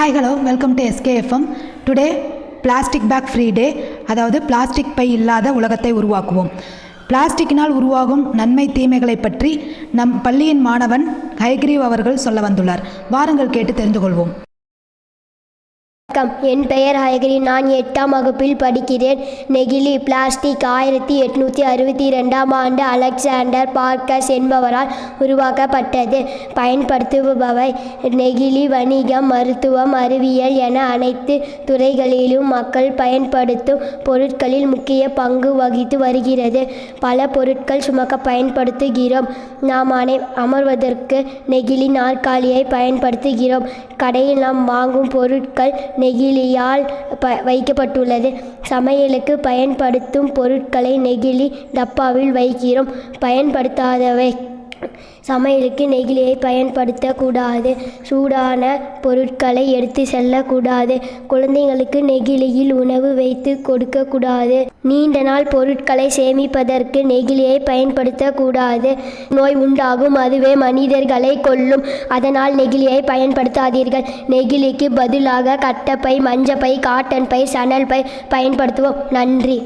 Hi hello welcome to SKFM today plastic bag free day அதாவது plastic by இல்லாத உலகத்தை உருவாக்குவோம். பிளாஸ்டிக்கினால் உருவாகும் நன்மை தீமைகளை பற்றி நம் பள்ளியின் மாணவன் ஹைக்ரீவ் அவர்கள் சொல்ல வந்துள்ளார். வாருங்கள் கேட்டு தெரிந்து கொள்வோம். வணக்கம். என் பெயர் ஹயகிரி நான் எட்டாம் வகுப்பில் படிக்கிறேன். நெகிழி பிளாஸ்டிக் ஆயிரத்தி எட்நூற்றி அறுபத்தி ரெண்டாம் ஆண்டு அலெக்சாண்டர் பார்க்கஸ் என்பவரால் உருவாக்கப்பட்டது. பயன்படுத்துபவை நெகிழி வணிகம் மருத்துவம் அறிவியல் என அனைத்து துறைகளிலும் மக்கள் பயன்படுத்தும் பொருட்களில் முக்கிய பங்கு வகித்து வருகிறது. பல பொருட்கள் சுமக்க பயன்படுத்துகிறோம். நாம் அனை அமர்வதற்கு நெகிழி நாற்காலியை பயன்படுத்துகிறோம். கடையில் நாம் வாங்கும் பொருட்கள் நெகிழியால் ப வைக்கப்பட்டுள்ளது. சமையலுக்கு பயன்படுத்தும் பொருட்களை நெகிழி டப்பாவில் வைக்கிறோம். பயன்படுத்தாதவை. சமையலுக்கு நெகிழியை பயன்படுத்தக்கூடாது. சூடான பொருட்களை எடுத்து செல்லக்கூடாது. குழந்தைங்களுக்கு நெகிழியில் உணவு வைத்து கொடுக்கக்கூடாது. நீண்ட நாள் பொருட்களை சேமிப்பதற்கு நெகிழியை பயன்படுத்தக்கூடாது. நோய் உண்டாகும் அதுவே மனிதர்களை கொல்லும். அதனால் நெகிழியை பயன்படுத்தாதீர்கள். நெகிழிக்கு பதிலாக கட்டப்பை மஞ்சப்பை காட்டன் பை சணல் பை பயன்படுத்துவோம். நன்றி.